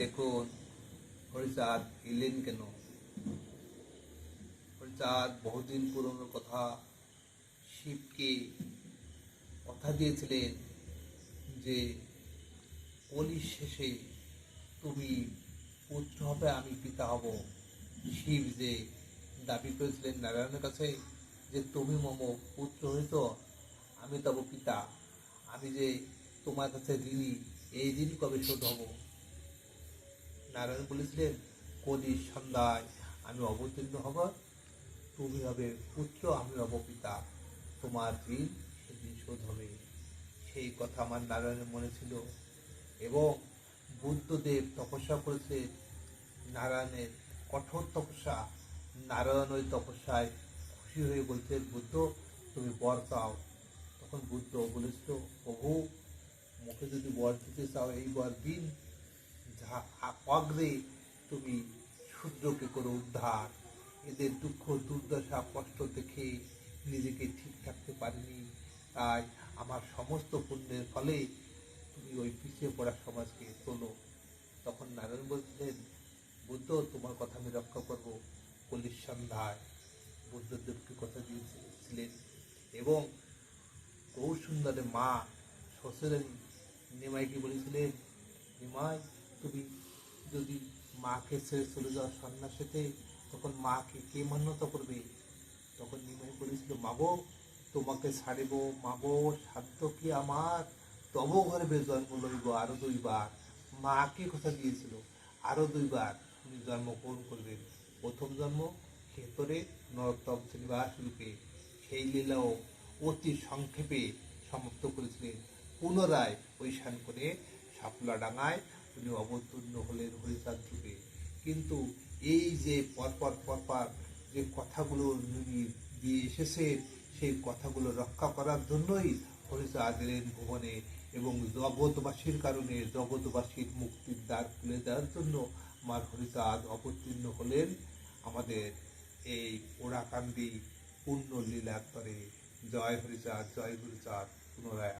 দেখুন হরিচাঁদ এলেন কেন হরিচাঁদ বহুদিন পুরনো কথা শিবকে কথা দিয়েছিলেন যে কলির শেষে তুমি পুত্র হবে আমি পিতা হব শিব যে দাবি করেছিলেন নারায়ণের কাছে যে তুমি মম পুত্র হইত আমি তব পিতা আমি যে তোমার কাছে ঋণী এই ঋণ কবে শোধ হব নারায়ণ বলেছিলেন কলির সন্ধ্যায় আমি অবতীর্ণ হব, তুমি হবে পুত্র, আমি হব পিতা। তোমার ঋণ সেদিন শোধ হবে। সেই কথা আমার নারায়ণের মনে ছিল। এবং বুদ্ধদেব তপস্যা করেছে নারায়ণের কঠোর তপস্যা। নারায়ণ ওই তপস্যায় খুশি হয়ে বলছে বুদ্ধ, তুমি বর চাও। তখন বুদ্ধ বলেছিল, প্রভু, মুখে যদি বর দিতে চাও, এই বর দিন। অগ্রে তুমি সূর্যকে করো উদ্ধার। এদের দুঃখ দুর্দশা কষ্ট দেখে নিজেকে ঠিক থাকতে পারিনি। তাই আমার সমস্ত পুণ্যের ফলে তুমি ওই পিছিয়ে পড়া সমাজকে তোলো। তখন নারায়ণ বলছিলেন, বুদ্ধ, তোমার কথা আমি রক্ষা করব কলির সন্ধ্যায়। বুদ্ধদেবকে কথা দিয়েছিলেন। এবং গৌর সুন্দরের মা শ্বশুরানী নিমাইকে বলেছিলেন, নিমাই তুমি যদি মাকে ছেড়ে চলে যাও সন্ন্যাসেতে তখন মাকে কে মান্যতা করবে? তখন নিমাই বলেছিল মাগো, তোমাকে ছাড়িব, মাগো, সাধ্য কি আমার? তব গর্ভে জন্ম লইব, আরও দুইবার। মাকে কথা দিয়েছিল? আরও দুইবার, তুমি জন্মগ্রহণ করবে? প্রথম জন্ম ক্ষেতরে নরোত্তম শ্রীনিবাস রূপে। সেই লীলাও অতি সংক্ষেপে সমাপ্ত করেছিলেন। পুনরায় ওইশান করে শাপলা ডাঙায় উনি অবতীর্ণ হলেন হরিচাঁদ রূপে কিন্তু এই যে পরপর পরপর যে কথাগুলো দিয়ে এসেছে, সেই কথাগুলো রক্ষা করার জন্যই হরিচাঁদ এলেন ভুবনে এবং জগৎবাসীর কারণে জগৎবাসীর মুক্তির দ্বার খুলে দেওয়ার জন্য আমার হরিচাঁদ অবতীর্ণ হলেন আমাদের এই ওড়াকান্দি পূর্ণ লীলার তরে। জয় হরিচাঁদ জয় হরিচাঁদ পুনরায়